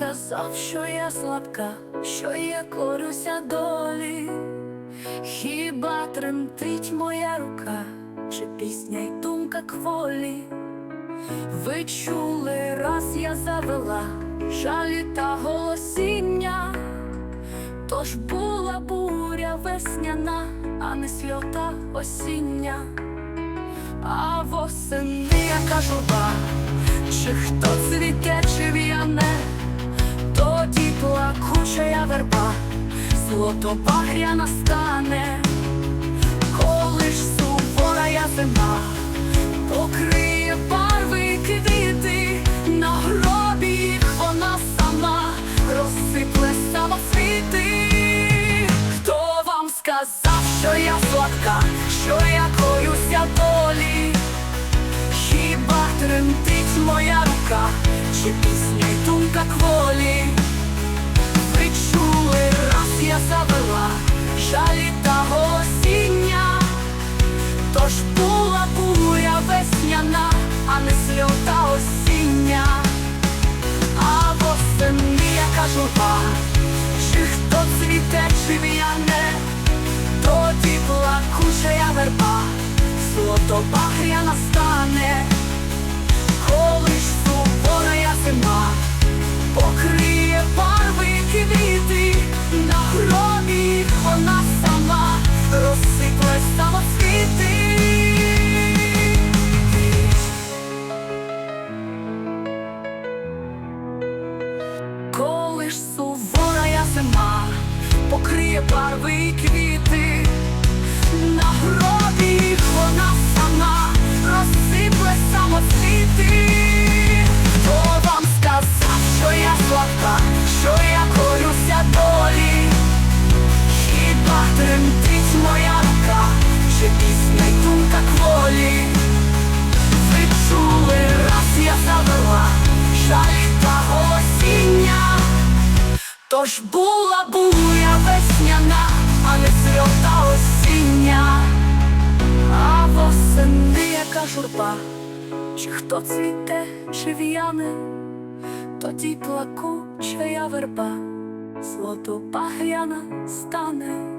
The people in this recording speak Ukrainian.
сказав, що я слабка, що я корюся долі, хіба тремтить моя рука, чи пісня й думка кволі? Ви чули, раз я завела жалі та голосіння, тож була буря весняна, а не сльота осіння. А восени яка журба, чи хто цвіте, чи в'яне, тоді плакуча я верба, злото багря настане, коли ж сувора я зима, покриє барви квіти, на гробі вона сама розсипле самоцвіти. Хто вам сказав, що я сладка, що я коюся долі? Хіба тремтить моя рука, чи пісня й думка кволі? Ви чули, раз я завела жалі та осіння, тож була буря весняна, а не сльота осіння, а восени яка журба, чи хто цвіте, чи в'яне, тоді плакуча я верба, злото багря настане, коли ж сувора зима, покриє барви квіти, на гробі вона сама розсипле самоцвіти. Коли ж сувора зима, покриє барви квіти, Хіба тремтить моя рука, чи пісня й думка кволі? Ви чули, раз я завела жаль та осіння, тож була буря весняна, а не сльота осіння, а восени яка журба, чи хто цвіте, чи в'яне, тоді плакуча я верба, злото багряна стане.